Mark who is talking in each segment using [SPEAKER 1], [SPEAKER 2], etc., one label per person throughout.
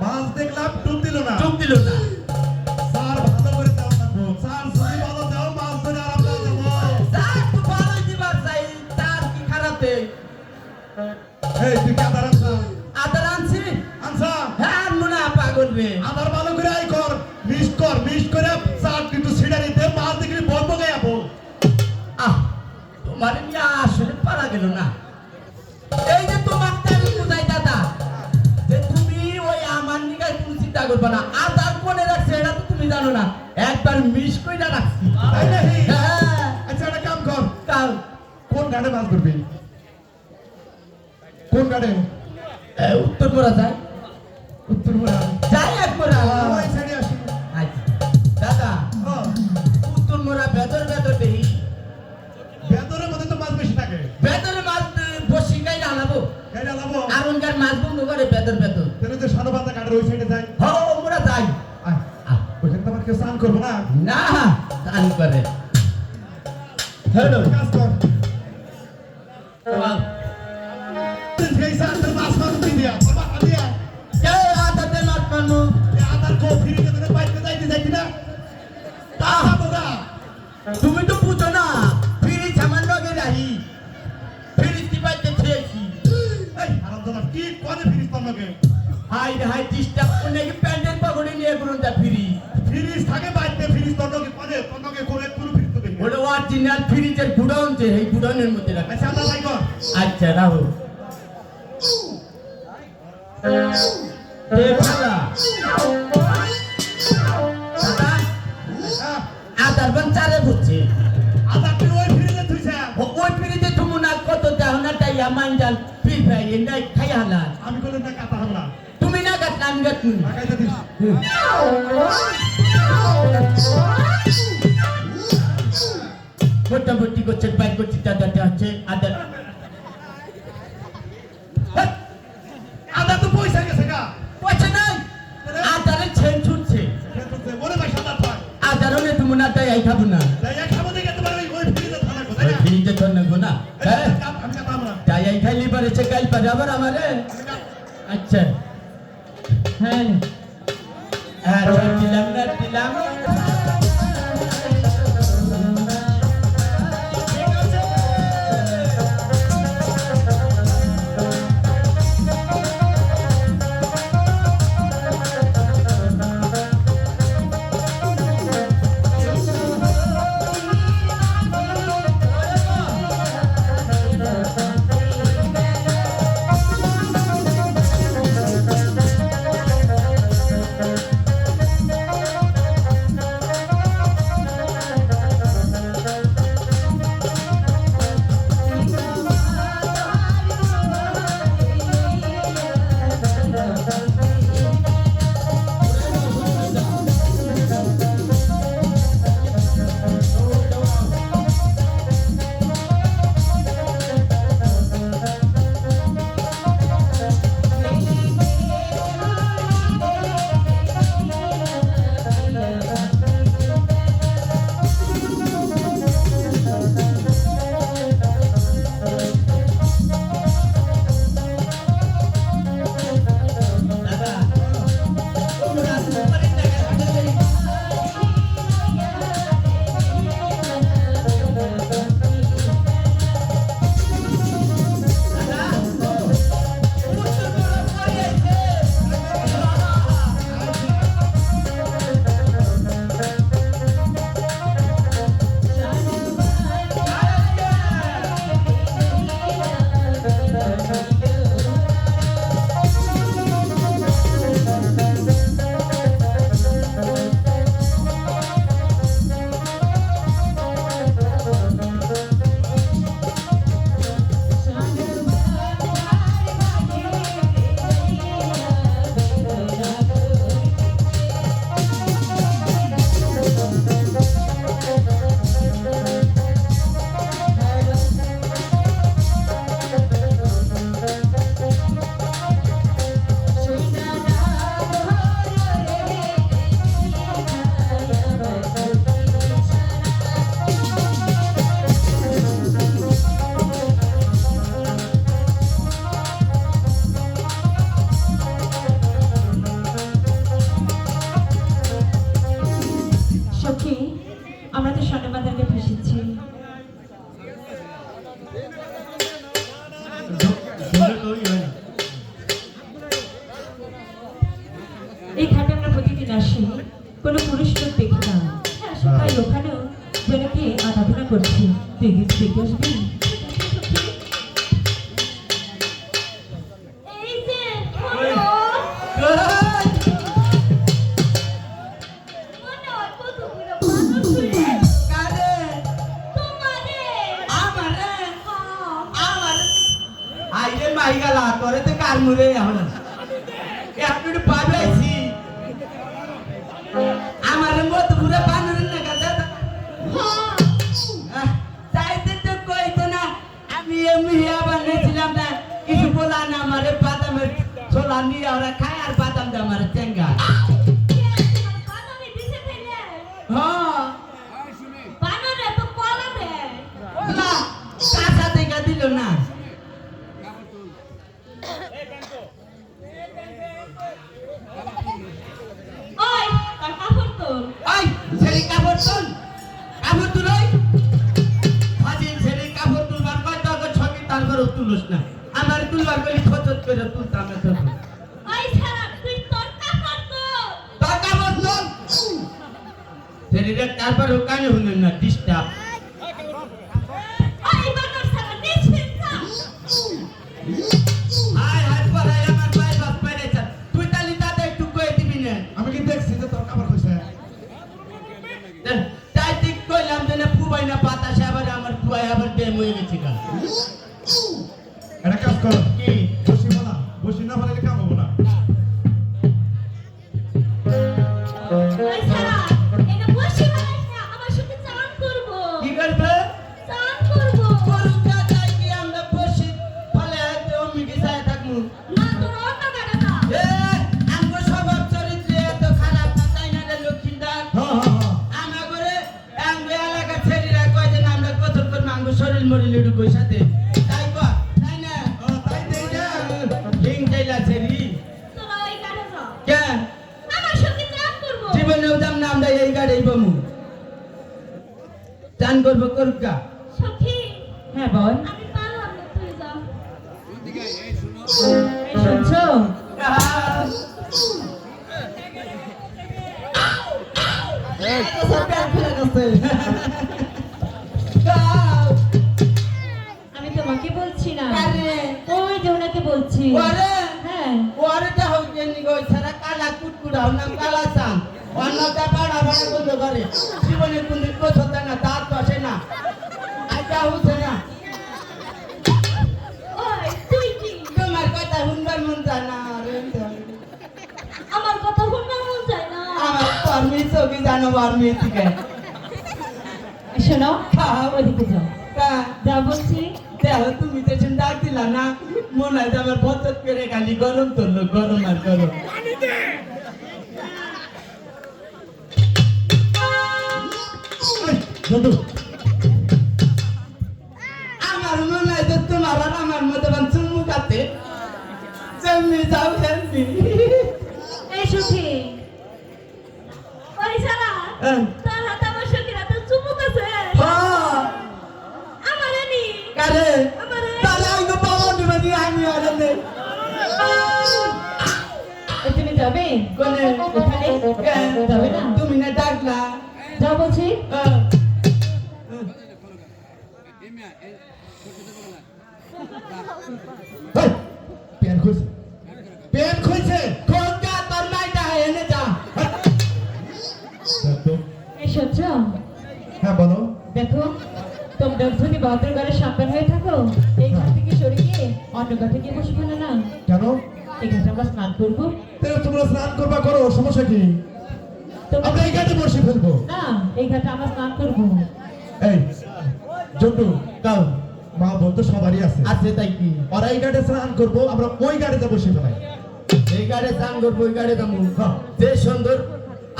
[SPEAKER 1] মাছ দেখলাম
[SPEAKER 2] ডুব দিল না।
[SPEAKER 1] টুক দিল না।
[SPEAKER 2] স্যার ভালো করে দাও না স্যার যদি ভালো দাও মাছ ধরে আর আমরা দেবো
[SPEAKER 1] তার তো ভালো দিবার চাই তার কি খারাপে?
[SPEAKER 2] এই তুই কি আদার আনছা?
[SPEAKER 1] আদার আনছি।
[SPEAKER 2] আনছা?
[SPEAKER 1] হ্যাঁ মনে পাগল রে।
[SPEAKER 2] আদার ভালো করে আই কর। মিস কর মিস করে স্যার কিন্তু সিডারি দে মাছ দেখলি বলব গায়া বল
[SPEAKER 1] আহ তোমার নিয়ে আসলে পারা গেল না। করবে না। আদার কোনে রাখছে এটা তো তুমি জানো না। একবার মিস কইরা রাখছি। হ্যাঁ।
[SPEAKER 2] আচ্ছা একটা কাম কর।
[SPEAKER 1] কাল।
[SPEAKER 2] কোন ঘাটে মাছ ধরবি? কোন ঘাটে
[SPEAKER 1] এ, উত্তর করা যায়
[SPEAKER 2] উত্তর মোড়া
[SPEAKER 1] যাই একবার আচ্ছা। দাদা
[SPEAKER 2] হ্যাঁ ভেতরের মধ্যে তো মাছ বেশি থাকে।
[SPEAKER 1] বেদরে মাছ বসি গাই আনাবো
[SPEAKER 2] গাড়ি লাবো?
[SPEAKER 1] আর মাছ বন্ধ করে বেদর বেদর।
[SPEAKER 2] তাহলে তো সানো বান্ধা ঘাটের ওই সাইডে যাই কেউ স্নান করব? না
[SPEAKER 1] না দান করে। হ্যালো
[SPEAKER 2] কাজ কর
[SPEAKER 1] কে
[SPEAKER 2] কো
[SPEAKER 1] তুমি তো বুঝো না ফিরি সামান লগে রাহি। ফিরি দিবাইতে খেয়েছি।
[SPEAKER 2] এই আরাম কি করে তোর লগে
[SPEAKER 1] হাই রে হাই ডিস্টার্ব করে কি প্যান্ডেল পাগড়ি নিয়ে করুন তা অরিজিনাল ফ্রিজের গুডাউন যে এই গুডাউনের মধ্যে রাখা
[SPEAKER 2] আচ্ছা
[SPEAKER 1] আচ্ছা রাহুল এ ভালা দাদা
[SPEAKER 2] হ্যাঁ
[SPEAKER 1] আদার বান চারে বুঝছে
[SPEAKER 2] আদা তুই ওই ফিরিতে তুইছা
[SPEAKER 1] ও- ওই ফ্রিজে তুমি না কত দেও না তাই আমার জাল ফির ভাই এন্ডাই খাই হালা
[SPEAKER 2] আমি বলে না কাটা হবে
[SPEAKER 1] তুমি না আমি
[SPEAKER 2] দিস
[SPEAKER 1] মোটামুটি করছে বাইক করছে দাদাটা হচ্ছে আদার
[SPEAKER 2] হেৎ, আদা তো পয়সা গেছে গা।
[SPEAKER 1] পয়সা নাই আদারে ছেন ছুটছে।
[SPEAKER 2] ওরে ভাই সাদা পায়
[SPEAKER 1] আদারও তুমি না তাই আই খাব না।
[SPEAKER 2] তাই এক খাব দেখে তোমার ওই ওই ফিরিতে থানা কোথায়
[SPEAKER 1] ওই ফ্রিজে তো নেব না হ্যাঁ।
[SPEAKER 2] আমি কাপ- আমি কাটা আমরা
[SPEAKER 1] তাই এই খাইলি পারেছে কাল পারে আবার আমারে। আচ্ছা।
[SPEAKER 3] দেখি না হ্যাঁ সবাই ওখানেও যেন কি আরাধনা করছি। তুই কি দেখে আসবি
[SPEAKER 1] ছোলা নিয়ে ওরা খায় আর আমগো শরীর মরিল তাই কর তাই না
[SPEAKER 2] ও, তাই দেই না।
[SPEAKER 1] হিং চাইলা ছেড়ি
[SPEAKER 4] তোরা ওই গাড়ি যা।
[SPEAKER 1] কেন
[SPEAKER 4] আমার সঙ্গে চান করব।
[SPEAKER 1] জীবনেও দাম না আমরা এই গাড়ি বমু চান করব করুকা
[SPEAKER 4] সখী,
[SPEAKER 3] হ্যাঁ বল
[SPEAKER 4] আমি পারলাম না, তুই যা।
[SPEAKER 3] এই শুনছো আমি হ্যাঁ।
[SPEAKER 1] ওয়ারেটা হচ্ছে নি গো সারা কালা কুটকুড়া না কালা সাম অন্যটা পাড়া পাড়া বন্ধ করে। জীবনে কোন কোথাও না তার তো না। আইটা হচ্ছে না? তোমার কথা শুনবার মন যায় না
[SPEAKER 4] আমার কথা শুনতে মন চায় না।
[SPEAKER 1] আমার কর্মী চোখে জানো বার্মি থেকে।
[SPEAKER 3] শোনো ওদিকে যাও। যা বলছি
[SPEAKER 1] দেহ তুমি তো চিন্তা দিলা না। মনে হয় আমার বচত করে খালি গরম তুললো গরম আর গরম। আমার মনে হয় তোমার আর আমার মতো চুমু খাতে যেমনি যাও তেমনি।
[SPEAKER 4] এই সখী, ওই ছাড়া,
[SPEAKER 1] কোনে
[SPEAKER 3] ওখানে যাবে না
[SPEAKER 1] তুমি না ডাকলা।
[SPEAKER 3] যাও বলছি।
[SPEAKER 1] হ্যাঁ।
[SPEAKER 2] এই, পেন খুলছে। পেন খুলছে।
[SPEAKER 1] তোর মাইটা এনে যা।
[SPEAKER 3] সহ্য
[SPEAKER 2] হ্যাঁ বলো।
[SPEAKER 3] দেখো তোমরা যদি বাহাদুর সাবধান হয়ে থাকো। এই ঘর থেকে সরে গিয়ে অন্য ঘাটে গিয়ে বসে না। এই ঘাটে আমরা স্নান করব।
[SPEAKER 2] তাহলে তোমরা স্নান করবা করো সমস্যা কি? আমরা এই গাড়ি বসে ফেলব।
[SPEAKER 3] না এই ঘাটে আমরা স্নান করব।
[SPEAKER 2] এই জন্টু
[SPEAKER 1] কাও
[SPEAKER 2] মা বলতো সবারই আছে।
[SPEAKER 1] আছে তাই কি?
[SPEAKER 2] ওরা এই গাড়ি স্নান করব আমরা ওই গাড়িতে বসে ফেলাই
[SPEAKER 1] এই গাড়ি চান করব ওই গাড়ি দাম যে সুন্দর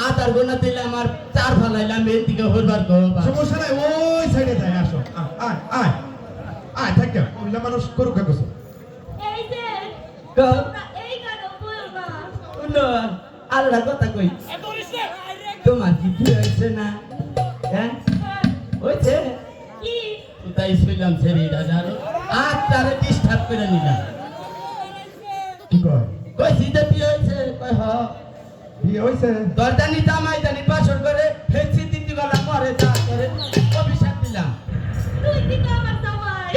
[SPEAKER 1] আতার গোনা দিলে আমার চার ফালাইলাম এর দিকে হরবার গো
[SPEAKER 2] সমস্যা নাই ওই সাইডে যাই আসো। আয়, আয় আয়। আয় থাক মানুষ করুক কাগজ
[SPEAKER 4] এই যে,
[SPEAKER 1] শুনো আল্লাহ কথা কই? তোমার কি বিয়ে হয়েছে না? হ্যাঁ? হয়েছে?
[SPEAKER 4] কি?
[SPEAKER 1] কোথায় ছিলাম ছেড়ে দাদা? আর তারে ডিস্টার্ব করে নিলাম।
[SPEAKER 2] কি
[SPEAKER 1] কই সিধে বিয়ে হয়েছে? কই হ।
[SPEAKER 2] বিয়ে হয়েছে?
[SPEAKER 1] গরদানি জামাই জানি পাশর করে ফেক্সি দিতে গলা মরে যা করে। অভিশাপ দিলাম।
[SPEAKER 4] তুই দিতে আমার জামাই?